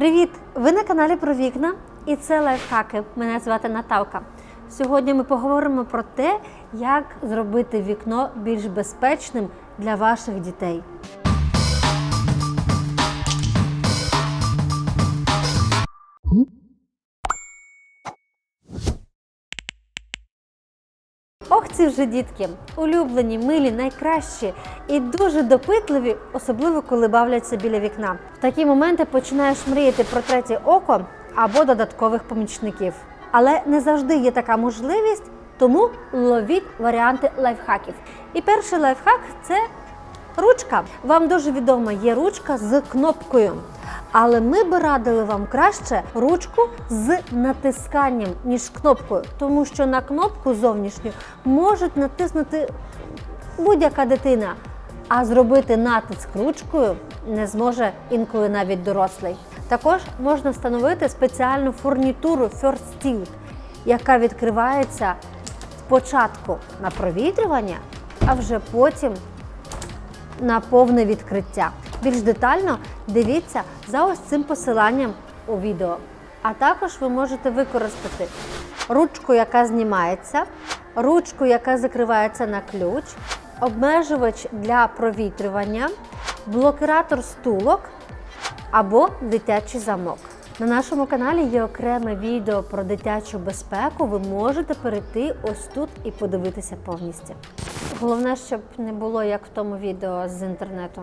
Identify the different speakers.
Speaker 1: Привіт! Ви на каналі про вікна і це лайфхаки. Мене звати Наталка. Сьогодні ми поговоримо про те, як зробити вікно більш безпечним для ваших дітей. Ох, ці вже дітки, улюблені, милі, найкращі і дуже допитливі, особливо коли бавляться біля вікна. В такі моменти починаєш мріяти про третє око або додаткових помічників. Але не завжди є така можливість, тому ловіть варіанти лайфхаків. І перший лайфхак це ручка. Вам дуже відома є ручка з кнопкою. Але ми би радили вам краще ручку з натисканням, ніж кнопкою, тому що на кнопку зовнішню можуть натиснути будь-яка дитина, а зробити натиск ручкою не зможе інколи навіть дорослий. Також можна встановити спеціальну фурнітуру First Tilt, яка відкривається спочатку на провітрювання, а вже потім на повне відкриття. Більш детально дивіться за ось цим посиланням у відео. А також ви можете використати ручку, яка знімається, ручку, яка закривається на ключ, обмежувач для провітрювання, блокиратор стулок або дитячий замок. На нашому каналі є окреме відео про дитячу безпеку. Ви можете перейти ось тут і подивитися повністю. Головне, щоб не було як в тому відео з інтернету.